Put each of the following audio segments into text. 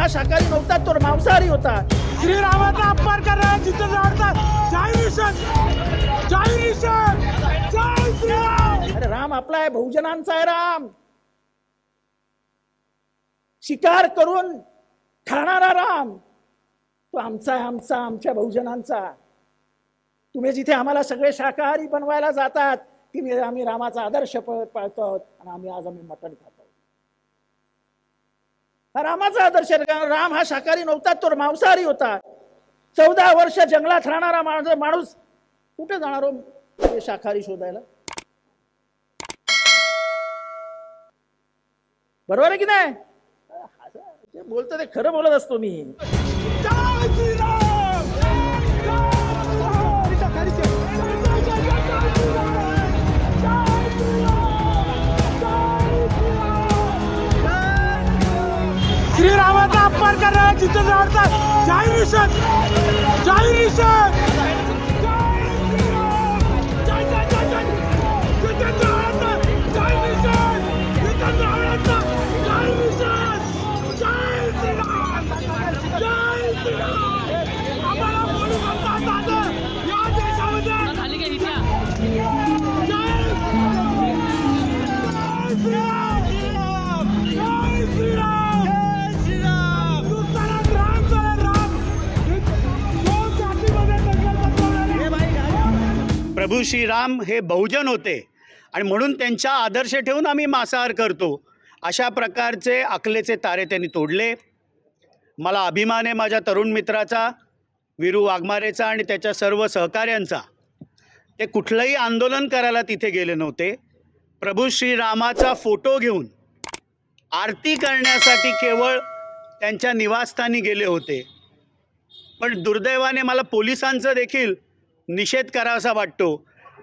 हा शाकाहारी नव्हता तो मांसाहारी होता. श्रीरामाचा अपमान करणारा जिथे जाणता जय निषेध जय निषेध जय श्रीराम! अरे राम आपला आहे बहुजनांचा आहे राम. शिकार करून खाणारा राम. तो आमचा आहे आमचा आमच्या बहुजनांचा. तुम्ही जिथे आम्हाला सगळे शाकाहारी बनवायला जातात तिथे आम्ही रामाचा आदर्श पाळतो आणि आम्ही आज आम्ही मटण खातो. हा रामाचा आदर्श राम हा शाकाहारी नव्हता तो मांसाहारी होता. चौदा वर्ष जंगलात राहणारा माणूस माणूस कुठे जाणार हो शाकाहारी शोधायला? बरोबर आहे की नाही? बोलतो ते खरं बोलत असतो मी. श्रीरामाचा अपमान करणारा जिथे जाणता जय निषेध निषेध प्रभू श्रीराम हे बहुजन होते. आणि म्हणून त्यांच्या आदर्श ठेवून आम्ही मांसाहार करतो. अशा प्रकारचे अकलेचे तारे त्यांनी तोडले. मला अभिमान आहे माझ्या तरुण मित्राचा विरू वाघमारेचा आणि त्याच्या सर्व सहकाऱ्यांचा. ते कुठलंही आंदोलन करायला तिथे गेले नव्हते. प्रभू श्रीरामाचा फोटो घेऊन आरती करण्यासाठी केवळ त्यांच्या निवासस्थानी गेले होते. पण दुर्दैवाने मला पोलिसांचं देखील निषेध करावासा वाटतो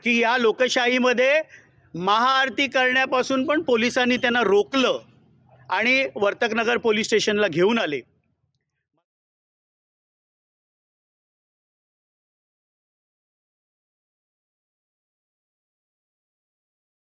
की या लोकशाहीमध्ये महाआरती करण्यापासून पण पोलिसांनी त्यांना रोखलं आणि वर्तकनगर पोलीस स्टेशनला घेऊन आले.